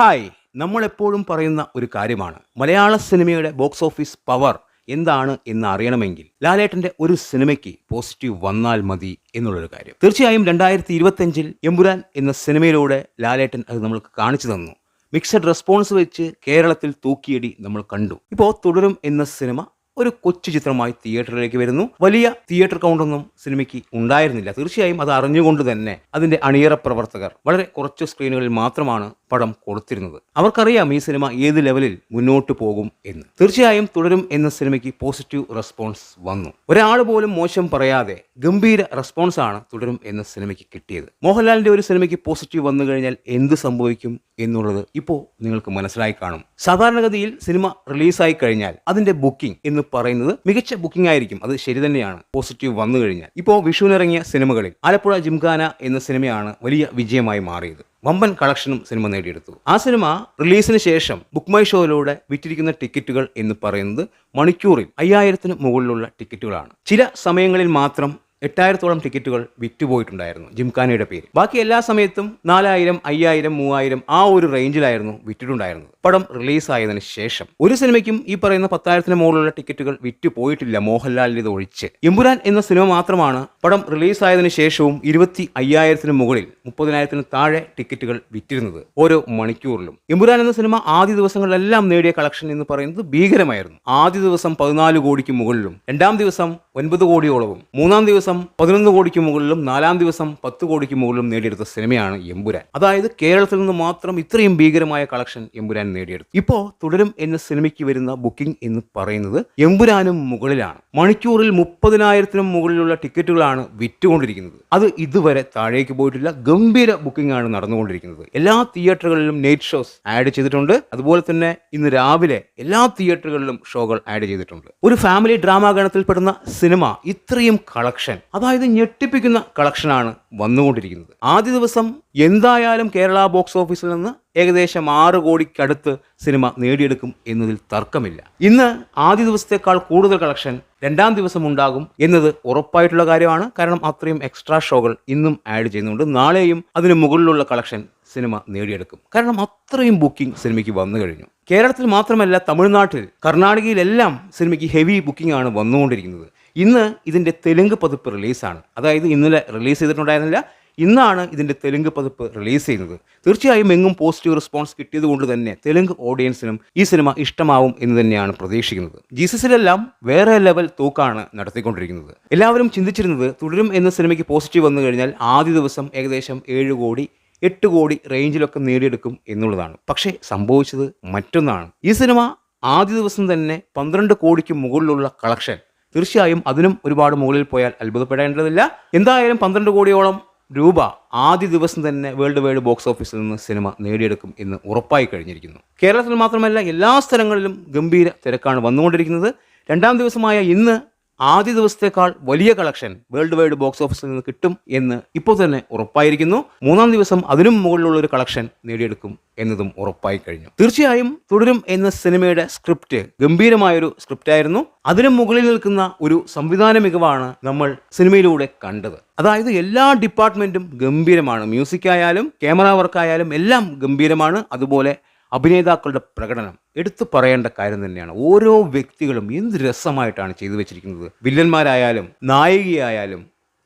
Hi നമ്മളെപ്പോഴും പറയുന്ന ഒരു കാര്യമാണ്. മലയാള സിനിമയുടെ ബോക്സ് ഓഫീസ് പവർ എന്താണ് എന്ന് അറിയണമെങ്കിൽ ലാലേട്ടന്റെ ഒരു സിനിമയ്ക്ക് പോസിറ്റീവ് വന്നാൽ മതി എന്നുള്ളൊരു കാര്യം. തീർച്ചയായും രണ്ടായിരത്തി ഇരുപത്തിയഞ്ചിൽ എമ്പുരാൻ എന്ന സിനിമയിലൂടെ ലാലേട്ടൻ അത് നമ്മൾക്ക് കാണിച്ചു തന്നു. മിക്സഡ് റെസ്പോൺസ് വെച്ച് കേരളത്തിൽ തൂക്കിയടി നമ്മൾ കണ്ടു. ഇപ്പോൾ തുടരും എന്ന സിനിമ ഒരു കൊച്ചു ചിത്രമായി തിയേറ്ററിലേക്ക് വരുന്നു. വലിയ തിയേറ്റർ കൗണ്ടൊന്നും സിനിമയ്ക്ക് ഉണ്ടായിരുന്നില്ല. തീർച്ചയായും അത് അറിഞ്ഞുകൊണ്ട് തന്നെ അതിന്റെ അണിയറ പ്രവർത്തകർ വളരെ കുറച്ച് സ്ക്രീനുകളിൽ മാത്രമാണ് പടം കൊടുത്തിരുന്നത്. അവർക്കറിയാം ഈ സിനിമ ഏത് ലെവലിൽ മുന്നോട്ട് പോകും എന്ന്. തീർച്ചയായും തുടരും എന്ന സിനിമയ്ക്ക് പോസിറ്റീവ് റെസ്പോൺസ് വന്നു. ഒരാൾ പോലും മോശം പറയാതെ ഗംഭീര റെസ്പോൺസ് ആണ് തുടരും എന്ന സിനിമയ്ക്ക് കിട്ടിയത്. മോഹൻലാലിന്റെ ഒരു സിനിമയ്ക്ക് പോസിറ്റീവ് വന്നു കഴിഞ്ഞാൽ എന്ത് സംഭവിക്കും? എന്നുള്ളത് ഇപ്പോൾ നിങ്ങൾക്ക് മനസ്സിലായി കാണും. സാധാരണഗതിയിൽ സിനിമ റിലീസായി കഴിഞ്ഞാൽ അതിന്റെ ബുക്കിംഗ് എന്ന് പറയുന്നത് മികച്ച ബുക്കിംഗ് ആയിരിക്കും. അത് ശരി തന്നെയാണ്. പോസിറ്റീവ് വന്നു കഴിഞ്ഞാൽ. ഇപ്പോൾ വിഷുവിനിറങ്ങിയ സിനിമകളിൽ ആലപ്പുഴ ജിംഖാന എന്ന സിനിമയാണ് വലിയ വിജയമായി മാറിയത്. വമ്പൻ കളക്ഷനും സിനിമ നേടിയെടുത്തു. ആ സിനിമ റിലീസിന് ശേഷം ബുക്ക് മൈ ഷോയിലൂടെ വിറ്റിരിക്കുന്ന ടിക്കറ്റുകൾ എന്ന് പറയുന്നത് മണിക്കൂറിൽ അയ്യായിരത്തിന് മുകളിലുള്ള ടിക്കറ്റുകളാണ്. ചില സമയങ്ങളിൽ മാത്രം എട്ടായിരത്തോളം ടിക്കറ്റുകൾ വിറ്റുപോയിട്ടുണ്ടായിരുന്നു ജിംഖാനയുടെ പേര് ബാക്കി എല്ലാ സമയത്തും നാലായിരം അയ്യായിരം മൂവായിരം ആ ഒരു റേഞ്ചിലായിരുന്നു വിറ്റിട്ടുണ്ടായിരുന്നത്. പടം റിലീസായതിന് ശേഷം ഒരു സിനിമയ്ക്കും ഈ പറയുന്ന പത്തായിരത്തിന് മുകളിലുള്ള ടിക്കറ്റുകൾ വിറ്റുപോയിട്ടില്ല മോഹൻലാലിന്റെ ഒഴിച്ച്. എമ്പുരാൻ എന്ന സിനിമ മാത്രമാണ് പടം റിലീസായതിന് ശേഷവും ഇരുപത്തി അയ്യായിരത്തിന് മുകളിൽ മുപ്പതിനായിരത്തിന് താഴെ ടിക്കറ്റുകൾ വിറ്റിരുന്നത് ഓരോ മണിക്കൂറിലും. എമ്പുരാൻ എന്ന സിനിമ ആദ്യ ദിവസങ്ങളിലെല്ലാം നേടിയ കളക്ഷൻ എന്ന് പറയുന്നത് ഭീകരമായിരുന്നു. ആദ്യ ദിവസം പതിനാല് കോടിക്ക് മുകളിലും രണ്ടാം ദിവസം ഒൻപത് കോടിയോളവും മൂന്നാം ദിവസം പതിനൊന്ന് കോടിക്ക് മുകളിലും നാലാം ദിവസം പത്ത് കോടിക്ക് മുകളിലും നേടിയെടുത്ത സിനിമയാണ് എമ്പുരാൻ. അതായത് കേരളത്തിൽ നിന്ന് മാത്രം ഇത്രയും ഭീകരമായ കളക്ഷൻ എമ്പുരാൻ നേടിയെടുത്തു. ഇപ്പോ തുടരും എന്ന സിനിമയ്ക്ക് വരുന്ന ബുക്കിംഗ് എന്ന് പറയുന്നത് എമ്പുരാനും മുകളിലാണ്. മണിക്കൂറിൽ മുപ്പതിനായിരത്തിനും മുകളിലുള്ള ടിക്കറ്റുകളാണ് വിറ്റുകൊണ്ടിരിക്കുന്നത്. അത് ഇതുവരെ താഴേക്ക് പോയിട്ടില്ല. ഗംഭീര ബുക്കിംഗ് ആണ് നടന്നുകൊണ്ടിരിക്കുന്നത്. എല്ലാ തിയേറ്ററുകളിലും നൈറ്റ് ഷോസ് ആഡ് ചെയ്തിട്ടുണ്ട്. അതുപോലെ തന്നെ ഇന്ന് രാവിലെ എല്ലാ തിയേറ്ററുകളിലും ഷോകൾ ആഡ് ചെയ്തിട്ടുണ്ട്. ഒരു ഫാമിലി ഡ്രാമ ഗണത്തിൽപ്പെടുന്ന സിനിമ ഇത്രയും കളക്ഷൻ അതായത് ഞെട്ടിപ്പിക്കുന്ന കളക്ഷനാണ് വന്നുകൊണ്ടിരിക്കുന്നത്. ആദ്യ ദിവസം എന്തായാലും കേരള ബോക്സ് ഓഫീസിൽ നിന്ന് ഏകദേശം ആറ് കോടിക്കടുത്ത് സിനിമ നേടിയെടുക്കും എന്നതിൽ തർക്കമില്ല. ഇന്ന് ആദ്യ ദിവസത്തേക്കാൾ കൂടുതൽ കളക്ഷൻ രണ്ടാം ദിവസം ഉണ്ടാകും എന്നത് ഉറപ്പായിട്ടുള്ള കാര്യമാണ്. കാരണം അത്രയും എക്സ്ട്രാ ഷോകൾ ഇന്നും ആഡ് ചെയ്യുന്നുണ്ട്. നാളെയും അതിന് മുകളിലുള്ള കളക്ഷൻ സിനിമ നേടിയെടുക്കും. കാരണം അത്രയും ബുക്കിംഗ് സിനിമയ്ക്ക് വന്നു കഴിഞ്ഞു. കേരളത്തിൽ മാത്രമല്ല തമിഴ്നാട്ടിൽ കർണാടകയിലെല്ലാം സിനിമയ്ക്ക് ഹെവി ബുക്കിംഗ് ആണ് വന്നുകൊണ്ടിരിക്കുന്നത്. ഇന്ന് ഇതിന്റെ തെലുങ്ക് പതിപ്പ് റിലീസാണ്. അതായത് ഇന്നലെ റിലീസ് ചെയ്തിട്ടുണ്ടായിരുന്നില്ല. ഇന്നാണ് ഇതിന്റെ തെലുങ്ക് പതിപ്പ് റിലീസ് ചെയ്യുന്നത്. തീർച്ചയായും എങ്ങും പോസിറ്റീവ് റെസ്പോൺസ് കിട്ടിയത് കൊണ്ട് തന്നെ തെലുങ്ക് ഓഡിയൻസിനും ഈ സിനിമ ഇഷ്ടമാവും എന്ന് തന്നെയാണ് പ്രതീക്ഷിക്കുന്നത്. ജീസസിലെല്ലാം വേറെ ലെവൽ തൂക്കാണ് നടത്തിക്കൊണ്ടിരിക്കുന്നത്. എല്ലാവരും ചിന്തിച്ചിരുന്നത് തുടരും എന്ന സിനിമയ്ക്ക് പോസിറ്റീവ് വന്നു കഴിഞ്ഞാൽ ആദ്യ ദിവസം ഏകദേശം ഏഴ് കോടി എട്ട് കോടി റേഞ്ചിലൊക്കെ നേടിയെടുക്കും എന്നുള്ളതാണ്. പക്ഷേ സംഭവിച്ചത് മറ്റൊന്നാണ്. ഈ സിനിമ ആദ്യ ദിവസം തന്നെ പന്ത്രണ്ട് കോടിക്ക് മുകളിലുള്ള കളക്ഷൻ തീർച്ചയായും അതിനും ഒരുപാട് മുകളിൽ പോയാൽ അത്ഭുതപ്പെടേണ്ടതില്ല. എന്തായാലും പന്ത്രണ്ട് കോടിയോളം രൂപ ആദ്യ ദിവസം തന്നെ വേൾഡ് വൈഡ് ബോക്സ് ഓഫീസിൽ നിന്ന് സിനിമ നേടിയെടുക്കും എന്ന് ഉറപ്പായി കഴിഞ്ഞിരിക്കുന്നു. കേരളത്തിൽ മാത്രമല്ല എല്ലാ സ്ഥലങ്ങളിലും ഗംഭീര തിരക്കാണ് വന്നുകൊണ്ടിരിക്കുന്നത്. രണ്ടാം ദിവസമായ ഇന്ന് ആദ്യ ദിവസത്തേക്കാൾ വലിയ കളക്ഷൻ വേൾഡ് വൈഡ് ബോക്സ് ഓഫീസിൽ നിന്ന് കിട്ടും എന്ന് ഇപ്പോൾ തന്നെ ഉറപ്പായിരിക്കുന്നു. മൂന്നാം ദിവസം അതിനും മുകളിലുള്ള ഒരു കളക്ഷൻ നേടിയെടുക്കും എന്നതും ഉറപ്പായി കഴിഞ്ഞു. തീർച്ചയായും തുടരും എന്ന സിനിമയുടെ സ്ക്രിപ്റ്റ് ഗംഭീരമായൊരു സ്ക്രിപ്റ്റ് ആയിരുന്നു അതിനു മുകളിൽ നിൽക്കുന്ന ഒരു സംവിധാന മികവാണ് നമ്മൾ സിനിമയിലൂടെ കണ്ടത്. അതായത് എല്ലാ ഡിപ്പാർട്ട്മെന്റും ഗംഭീരമാണ്. മ്യൂസിക് ആയാലും ക്യാമറ വർക്ക് ആയാലും എല്ലാം ഗംഭീരമാണ്. അതുപോലെ അഭിനേതാക്കളുടെ പ്രകടനം എടുത്തു പറയേണ്ട കാര്യം തന്നെയാണ്. ഓരോ വ്യക്തികളും എന്ത് രസമായിട്ടാണ് ചെയ്തു വെച്ചിരിക്കുന്നത്. വില്ലന്മാരായാലും നായികയായാലും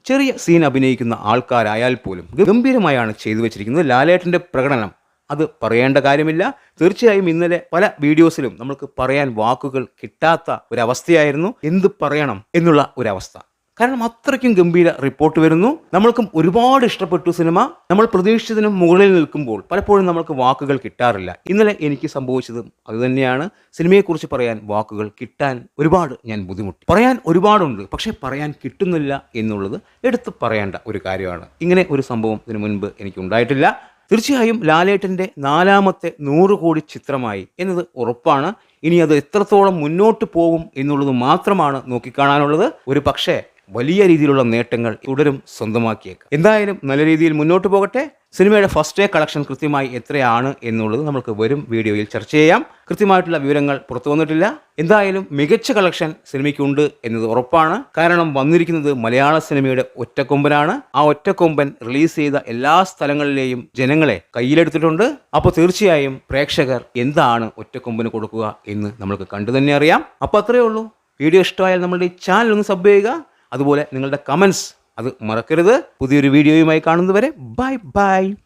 ചെറിയ സീൻ അഭിനയിക്കുന്ന ആൾക്കാരായാൽ പോലും ഗംഭീരമായാണ് ചെയ്തു വെച്ചിരിക്കുന്നത്. ലാലേട്ടന്റെ പ്രകടനം അത് പറയേണ്ട കാര്യമില്ല. തീർച്ചയായും ഇന്നലെ പല വീഡിയോസിലും നമുക്ക് പറയാൻ വാക്കുകൾ കിട്ടാത്ത ഒരവസ്ഥയായിരുന്നു. എന്ത് പറയണം എന്നുള്ള ഒരവസ്ഥ. കാരണം അത്രയ്ക്കും ഗംഭീര റിപ്പോർട്ട് വരുന്നു. നമ്മൾക്കും ഒരുപാട് ഇഷ്ടപ്പെട്ടു സിനിമ. നമ്മൾ പ്രതീക്ഷിച്ചതിനും മുകളിൽ നിൽക്കുമ്പോൾ പലപ്പോഴും നമ്മൾക്ക് വാക്കുകൾ കിട്ടാറില്ല. ഇന്നലെ എനിക്ക് സംഭവിച്ചതും അതുതന്നെയാണ്. സിനിമയെക്കുറിച്ച് പറയാൻ വാക്കുകൾ കിട്ടാൻ ഒരുപാട് ഞാൻ ബുദ്ധിമുട്ടി. പറയാൻ ഒരുപാടുണ്ട് പക്ഷേ പറയാൻ കിട്ടുന്നില്ല എന്നുള്ളത് എടുത്തു പറയേണ്ട ഒരു കാര്യമാണ്. ഇങ്ങനെ ഒരു സംഭവം ഇതിനു മുൻപ് എനിക്ക് ഉണ്ടായിട്ടില്ല. തീർച്ചയായും ലാലേട്ടന്റെ നാലാമത്തെ നൂറ് കോടി ചിത്രമായി എന്നത് ഉറപ്പാണ്. ഇനി അത് എത്രത്തോളം മുന്നോട്ട് പോകും എന്നുള്ളത് മാത്രമാണ് നോക്കിക്കാണാനുള്ളത്. ഒരു പക്ഷേ വലിയ രീതിയിലുള്ള നേട്ടങ്ങൾ തുടരും സ്വന്തമാക്കിയേക്കാം. എന്തായാലും നല്ല രീതിയിൽ മുന്നോട്ട് പോകട്ടെ. സിനിമയുടെ ഫസ്റ്റ് ഡേ കളക്ഷൻ കൃത്യമായി എത്രയാണ് എന്നുള്ളത് നമുക്ക് വരും വീഡിയോയിൽ ചർച്ച ചെയ്യാം. കൃത്യമായിട്ടുള്ള വിവരങ്ങൾ പുറത്തു വന്നിട്ടില്ല. എന്തായാലും മികച്ച കളക്ഷൻ സിനിമയ്ക്കുണ്ട് എന്നത് ഉറപ്പാണ്. കാരണം വന്നിരിക്കുന്നത് മലയാള സിനിമയുടെ ഒറ്റക്കൊമ്പനാണ്. ആ ഒറ്റക്കൊമ്പൻ റിലീസ് ചെയ്ത എല്ലാ സ്ഥലങ്ങളിലെയും ജനങ്ങളെ കയ്യിലെടുത്തിട്ടുണ്ട്. അപ്പോൾ തീർച്ചയായും പ്രേക്ഷകർ എന്താണ് ഒറ്റക്കൊമ്പന് കൊടുക്കുക എന്ന് നമ്മൾക്ക് കണ്ടു തന്നെ അറിയാം. അപ്പോൾ അത്രയേ ഉള്ളൂ. വീഡിയോ ഇഷ്ടമായാൽ നമ്മളുടെ ഈ ചാനൽ ഒന്ന് സബ് ചെയ്യുക. അതുപോലെ നിങ്ങളുടെ കമൻസ് അത് മറക്കരുത്. പുതിയൊരു വീഡിയോയുമായി കാണുന്നതുവരെ ബൈ ബൈ